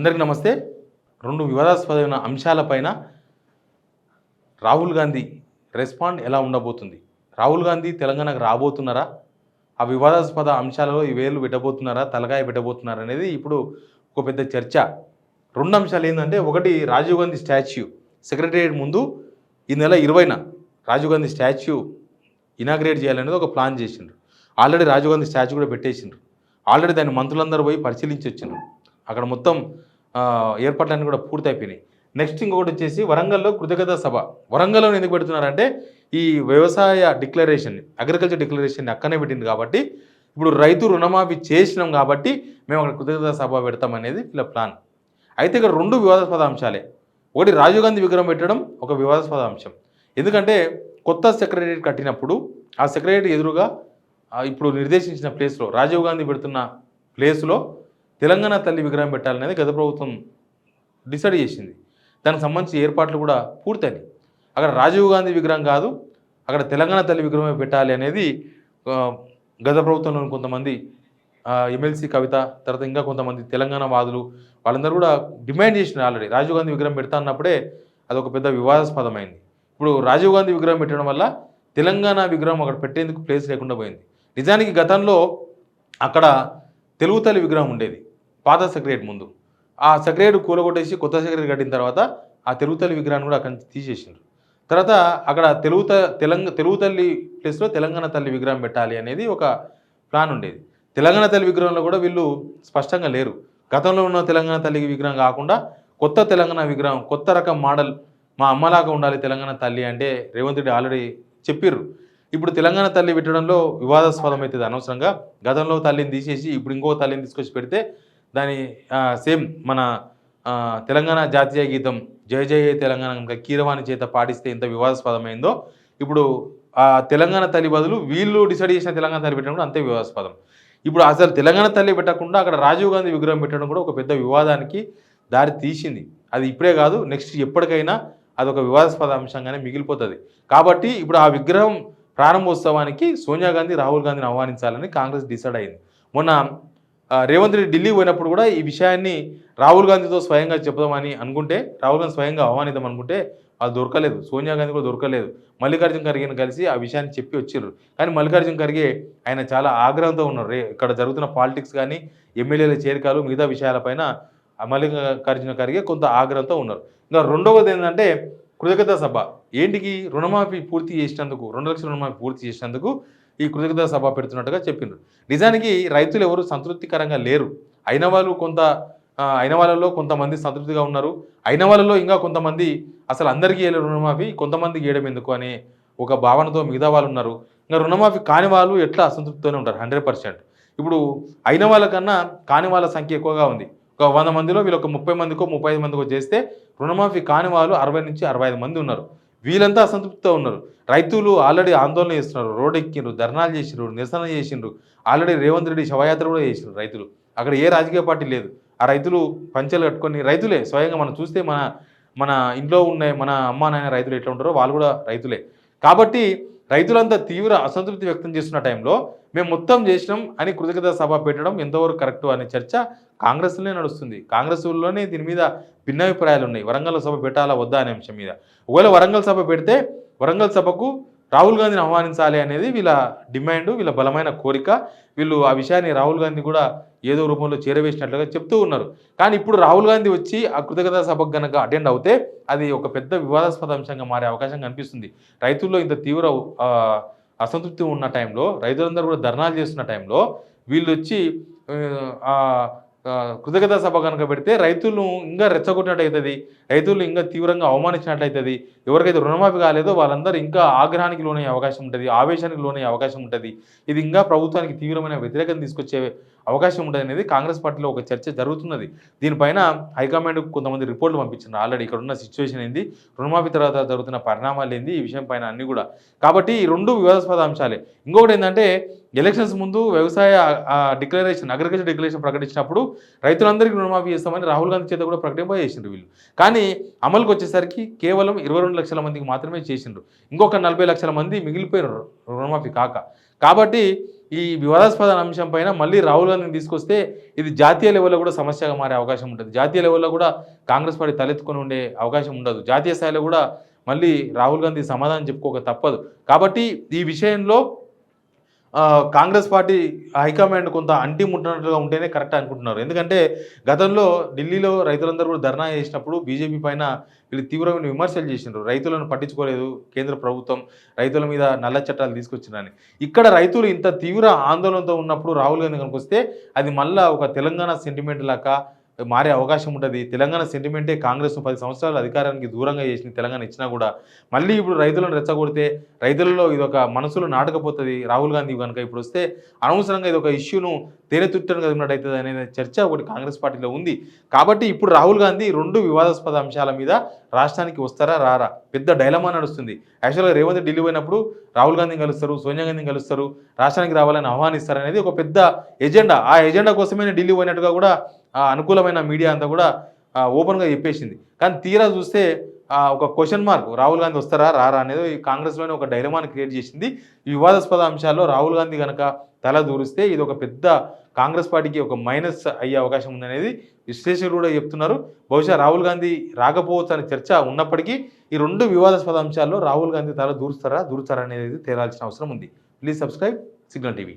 అందరికీ నమస్తే. రెండు వివాదాస్పదమైన అంశాలపైన రాహుల్ గాంధీ రెస్పాండ్ ఎలా ఉండబోతుంది? రాహుల్ గాంధీ తెలంగాణకు రాబోతున్నారా? ఆ వివాదాస్పద అంశాలలో ఈ వేలు పెట్టబోతున్నారా? తలకాయ పెట్టబోతున్నారా అనేది ఇప్పుడు ఒక పెద్ద చర్చ. రెండు అంశాలు ఏంటంటే ఒకటి రాజీవ్ గాంధీ స్టాచ్యూ. సెక్రటేరియట్ ముందు ఈ నెల ఇరవైన రాజీవ్ గాంధీ స్టాచ్యూ ఇనాగ్రేట్ చేయాలనేది ఒక ప్లాన్ చేసిండ్రు. ఆల్రెడీ రాజీవ్ గాంధీ స్టాచ్యూ కూడా పెట్టేసిండ్రు. ఆల్రెడీ దాన్ని మంత్రులందరూ పోయి పరిశీలించి వచ్చిండ్రు అక్కడ మొత్తం ఏర్పాట్లన్నీ కూడా పూర్తయిపోయినాయి. నెక్స్ట్ ఇంకొకటి వచ్చేసి వరంగల్లో కృతజ్ఞత సభ. వరంగల్లో ఎందుకు పెడుతున్నారంటే ఈ వ్యవసాయ డిక్లరేషన్ అగ్రికల్చర్ డిక్లరేషన్ అక్కనే పెట్టింది కాబట్టి ఇప్పుడు రైతు రుణమాఫీ చేసినాం కాబట్టి మేము అక్కడ కృతజ్ఞత సభ పెడతామనేది వీళ్ళ ప్లాన్ అయితే ఇక్కడ రెండు వివాదాస్పద అంశాలే. ఒకటి రాజీవ్ గాంధీ విగ్రహం పెట్టడం ఒక వివాదాస్పద అంశం. ఎందుకంటే కొత్త సెక్రటరియట్ కట్టినప్పుడు ఆ సెక్రటరియట్ ఎదురుగా ఇప్పుడు నిర్దేశించిన ప్లేస్లో రాజీవ్ గాంధీ పెడుతున్న ప్లేస్లో తెలంగాణ తల్లి విగ్రహం పెట్టాలనేది గత ప్రభుత్వం డిసైడ్ చేసింది. దానికి సంబంధించి ఏర్పాట్లు కూడా పూర్తయినాయి. అక్కడ రాజీవ్ గాంధీ విగ్రహం కాదు అక్కడ తెలంగాణ తల్లి విగ్రహమే పెట్టాలి అనేది గత ప్రభుత్వంలోని కొంతమంది ఎమ్మెల్సీ కవిత తర్వాత ఇంకా కొంతమంది తెలంగాణ వాదులు వాళ్ళందరూ కూడా డిమాండ్ చేసినారు ఆల్రెడీ. రాజీవ్ గాంధీ విగ్రహం పెడతా అన్నప్పుడే అదొక పెద్ద వివాదాస్పదమైంది. ఇప్పుడు రాజీవ్ గాంధీ విగ్రహం పెట్టడం వల్ల తెలంగాణ విగ్రహం అక్కడ పెట్టేందుకు ప్లేస్ లేకుండా పోయింది. నిజానికి గతంలో అక్కడ తెలుగు తల్లి విగ్రహం ఉండేది. పాత సెక్రటరీ ముందు. ఆ సెక్రటరీ కూలగొట్టేసి కొత్త సెక్రటరీ కట్టిన తర్వాత ఆ తెలుగు తల్లి విగ్రహాన్ని కూడా అక్కడి నుంచి తీసేసిండ్రు. తర్వాత అక్కడ తెలుగు తెలంగ తెలుగు తల్లి ప్లేస్లో తెలంగాణ తల్లి విగ్రహం పెట్టాలి అనేది ఒక ప్లాన్ ఉండేది. తెలంగాణ తల్లి విగ్రహంలో కూడా వీళ్ళు స్పష్టంగా లేరు. గతంలో ఉన్న తెలంగాణ తల్లి విగ్రహం కాకుండా కొత్త తెలంగాణ విగ్రహం కొత్త రకం మోడల్ మా అమ్మలాగా ఉండాలి తెలంగాణ తల్లి అంటే రేవంత్ రెడ్డి ఆల్రెడీ చెప్పిర్రు. ఇప్పుడు తెలంగాణ తల్లి పెట్టడంలో వివాదాస్పదం అవుతుంది అనవసరంగా. గతంలో తల్లిని తీసేసి ఇప్పుడు ఇంకో తల్లిని తీసుకొచ్చి పెడితే దాని సేమ్ మన తెలంగాణ జాతీయ గీతం జయ జయ తెలంగాణ కీరవాణి చేత పాటిస్తే ఎంత వివాదాస్పదమైందో ఇప్పుడు ఆ తెలంగాణ తల్లి బదులు వీళ్ళు డిసైడ్ చేసిన తెలంగాణ తల్లి పెట్టడం కూడా అంతే వివాదాస్పదం. ఇప్పుడు అసలు తెలంగాణ తల్లి పెట్టకుండా అక్కడ రాజీవ్ గాంధీ విగ్రహం పెట్టడం కూడా ఒక పెద్ద వివాదానికి దారి తీసింది. అది ఇప్పుడే కాదు నెక్స్ట్ ఎప్పటికైనా అదొక వివాదాస్పద అంశంగానే మిగిలిపోతుంది. కాబట్టి ఇప్పుడు ఆ విగ్రహం ప్రారంభోత్సవానికి సోనియా గాంధీ రాహుల్ గాంధీని ఆహ్వానించాలని కాంగ్రెస్ డిసైడ్ అయింది. మొన్న రేవంత్ రెడ్డి ఢిల్లీ పోయినప్పుడు కూడా ఈ విషయాన్ని రాహుల్ గాంధీతో స్వయంగా చెప్దామని అనుకుంటే రాహుల్ గాంధీ స్వయంగా ఆహ్వానిద్దాం అనుకుంటే అది దొరకలేదు. సోనియా గాంధీ కూడా దొరకలేదు. మల్లికార్జున ఖర్గేని కలిసి ఆ విషయాన్ని చెప్పి వచ్చారు కానీ మల్లికార్జున ఖర్గే ఆయన చాలా ఆగ్రహంతో ఉన్నారు. ఇక్కడ జరుగుతున్న పాలిటిక్స్ కానీ ఎమ్మెల్యేల చేరికలు మిగతా విషయాలపైన మల్లికార్జున ఖర్గే కొంత ఆగ్రహంతో ఉన్నారు. ఇంకా రెండవది ఏంటంటే కృతజ్ఞత సభ. ఏంటికి? రుణమాఫీ పూర్తి చేసినందుకు రెండు లక్షల రుణమాఫీ పూర్తి చేసినందుకు ఈ కృతజ్ఞత సభ పెడుతున్నట్టుగా చెప్పిండ్రు. నిజానికి రైతులు ఎవరు సంతృప్తికరంగా లేరు. అయిన వాళ్ళు కొంత అయిన వాళ్ళలో కొంతమంది సంతృప్తిగా ఉన్నారు. అయిన వాళ్ళలో ఇంకా కొంతమంది అసలు అందరికీ రుణమాఫీ కొంతమందికి వేయడం ఎందుకు అనే ఒక భావనతో మిగతా వాళ్ళు ఉన్నారు. ఇంకా రుణమాఫీ కాని వాళ్ళు ఎట్లా అసంతృప్తితోనే ఉంటారు? Hundred percent. ఇప్పుడు అయిన వాళ్ళకన్నా కాని వాళ్ళ సంఖ్య ఎక్కువగా ఉంది. ఒక వంద మందిలో వీళ్ళు ఒక ముప్పై మందికో ముప్పై ఐదు మందికో చేస్తే రుణమాఫీ కాని వాళ్ళు అరవై నుంచి అరవై ఐదు మంది ఉన్నారు. వీళ్ళంతా అసంతృప్తితో ఉన్నారు. రైతులు ఆల్రెడీ ఆందోళన చేస్తున్నారు. రోడ్ ఎక్కిండ్రు ధర్నాలు చేసిండ్రు నిరసన చేసిండ్రు. ఆల్రెడీ రేవంత్ రెడ్డి శవయాత్ర కూడా చేసిండ్రు రైతులు. అక్కడ ఏ రాజకీయ పార్టీ లేదు. ఆ రైతులు పంచెలు కట్టుకొని రైతులే స్వయంగా మనం చూస్తే మన మన ఇంట్లో ఉన్న మన అమ్మ నాయన రైతులు ఎట్లా ఉంటారో వాళ్ళు కూడా రైతులే. కాబట్టి రైతులంతా తీవ్ర అసంతృప్తి వ్యక్తం చేస్తున్న టైంలో మేము మొత్తం చేసినాం అని కృతజ్ఞత సభ పెట్టడం ఎంతవరకు కరెక్ట్ అనే చర్చ కాంగ్రెస్లోనే నడుస్తుంది. కాంగ్రెస్లోనే దీని మీద భిన్నాభిప్రాయాలు ఉన్నాయి. వరంగల్ సభ పెట్టాలా వద్దా అనే అంశం మీద. ఒకవేళ వరంగల్ సభ పెడితే వరంగల్ సభకు రాహుల్ గాంధీని ఆహ్వానించాలి అనేది వీళ్ళ డిమాండ్ వీళ్ళ బలమైన కోరిక. వీళ్ళు ఆ విషయాన్ని రాహుల్ గాంధీ కూడా ఏదో రూపంలో చేరవేసినట్లుగా చెప్తూ ఉన్నారు. కానీ ఇప్పుడు రాహుల్ గాంధీ వచ్చి ఆ కృతజ్ఞత సభకు గనక అటెండ్ అవుతే అది ఒక పెద్ద వివాదాస్పద అంశంగా మారే అవకాశం కనిపిస్తుంది. రైతుల్లో ఇంత తీవ్ర అసంతృప్తి ఉన్న టైంలో రైతులందరూ కూడా ధర్నాలు చేస్తున్న టైంలో వీళ్ళు వచ్చి కృతజ్ఞత సభ కనుక పెడితే రైతులను ఇంకా రెచ్చగొట్టినట్టు అవుతుంది రైతులు ఇంకా తీవ్రంగా అవమానించినట్లు అవుతుంది ఎవరికైతే రుణమాఫీ కాలేదో వాళ్ళందరూ ఇంకా ఆగ్రహానికి లోనయ్యే అవకాశం ఉంటుంది ఆవేశానికి లోనయ్యే అవకాశం ఉంటుంది. ఇది ఇంకా ప్రభుత్వానికి తీవ్రమైన వ్యతిరేకం తీసుకొచ్చే అవకాశం ఉంటుంది అనేది కాంగ్రెస్ పార్టీలో ఒక చర్చ జరుగుతున్నది. దీనిపైన హైకమాండ్ కొంతమంది రిపోర్ట్లు పంపించారు ఆల్రెడీ ఇక్కడ ఉన్న సిచ్యువేషన్ ఏంది? రుణమాఫీ తర్వాత జరుగుతున్న పరిణామాలు ఏంది? ఈ విషయం పైన అన్నీ కూడా. కాబట్టి ఈ రెండు వివాదాస్పద అంశాలే. ఇంకొకటి ఏంటంటే ఎలక్షన్స్ ముందు వ్యవసాయ డిక్లరేషన్ అగ్రికల్చర్ డిక్లరేషన్ ప్రకటించినప్పుడు రైతులందరికీ రుణమాఫీ చేస్తామని రాహుల్ గాంధీ చేత కూడా ప్రకటింప చేసిండ్రు వీళ్ళు. కానీ అమలుకు వచ్చేసరికి కేవలం ఇరవై రెండు లక్షల మందికి మాత్రమే చేసిండ్రు. ఇంకొక నలభై లక్షల మంది మిగిలిపోయినారు. రుణమాఫీ కాక. కాబట్టి ఈ వివాదాస్పద అంశం పైన మళ్ళీ రాహుల్ గాంధీని తీసుకొస్తే ఇది జాతీయ లెవెల్లో కూడా సమస్యగా మారే అవకాశం ఉంటుంది. జాతీయ లెవెల్లో కూడా కాంగ్రెస్ పార్టీ తలెత్తుకొని ఉండే అవకాశం ఉండదు. జాతీయ స్థాయిలో కూడా మళ్ళీ రాహుల్ గాంధీ సమాధానం చెప్పుకోక తప్పదు. కాబట్టి ఈ విషయంలో కాంగ్రెస్ పార్టీ హైకమాండ్ కొంత అంటి ముట్టినట్లుగా ఉంటేనే కరెక్ట్ అనుకుంటున్నారు. ఎందుకంటే గతంలో ఢిల్లీలో రైతులందరూ కూడా ధర్నా చేసినప్పుడు బీజేపీ పైన వీళ్ళు తీవ్రమైన విమర్శలు చేసినారు రైతులను పట్టించుకోలేదు కేంద్ర ప్రభుత్వం రైతుల మీద నల్ల చట్టాలు తీసుకొచ్చినని ఇక్కడ రైతులు ఇంత తీవ్ర ఆందోళనతో ఉన్నప్పుడు రాహుల్ గాంధీ కనుకొస్తే అది మళ్ళీ ఒక తెలంగాణ సెంటిమెంట్ లాగా మారే అవకాశం ఉంటుంది తెలంగాణ సెంటిమెంటే కాంగ్రెస్ను పది సంవత్సరాలు అధికారానికి దూరంగా చేసిన తెలంగాణ ఇచ్చినా కూడా. మళ్ళీ ఇప్పుడు రైతులను రెచ్చగొడితే రైతులలో ఇది ఒక మనసులో నాటకపోతుంది. రాహుల్ గాంధీ కనుక ఇప్పుడు వస్తే అనవసరంగా ఇది ఒక ఇష్యూను తేనెతుట్టను కదిలినట్టయితుంది అనే చర్చ ఒకటి కాంగ్రెస్ పార్టీలో ఉంది. కాబట్టి ఇప్పుడు రాహుల్ గాంధీ రెండు వివాదాస్పద అంశాల మీద రాష్ట్రానికి వస్తారా రారా? పెద్ద డైలమా నడుస్తుంది. యాక్చువల్గా రేవంత్ ఢిల్లీ పోయినప్పుడు రాహుల్ గాంధీని కలుస్తారు సోనియా గాంధీని కలుస్తారు రాష్ట్రానికి రావాలని ఆహ్వానిస్తారు అనేది ఒక పెద్ద ఎజెండా. ఆ ఎజెండా కోసమే ఢిల్లీ పోయినట్టుగా కూడా అనుకూలమైన మీడియా అంతా కూడా ఓపెన్గా చెప్పేసింది. కానీ తీరా చూస్తే ఒక క్వశ్చన్ మార్క్ రాహుల్ గాంధీ వస్తారా రారా అనేది ఈ కాంగ్రెస్లోనే ఒక డైలమాని క్రియేట్ చేసింది. ఈ వివాదాస్పద అంశాల్లో రాహుల్ గాంధీ కనుక తల దూరిస్తే ఇది ఒక పెద్ద కాంగ్రెస్ పార్టీకి ఒక మైనస్ అయ్యే అవకాశం ఉందనేది విశ్లేషకులు కూడా చెప్తున్నారు. బహుశా రాహుల్ గాంధీ రాకపోవచ్చు అనే చర్చ ఉన్నప్పటికీ ఈ రెండు వివాదాస్పద అంశాల్లో రాహుల్ గాంధీ తల దూరుస్తారా దూరుతారా అనేది తేలాల్సిన అవసరం ఉంది. Please subscribe signal TV.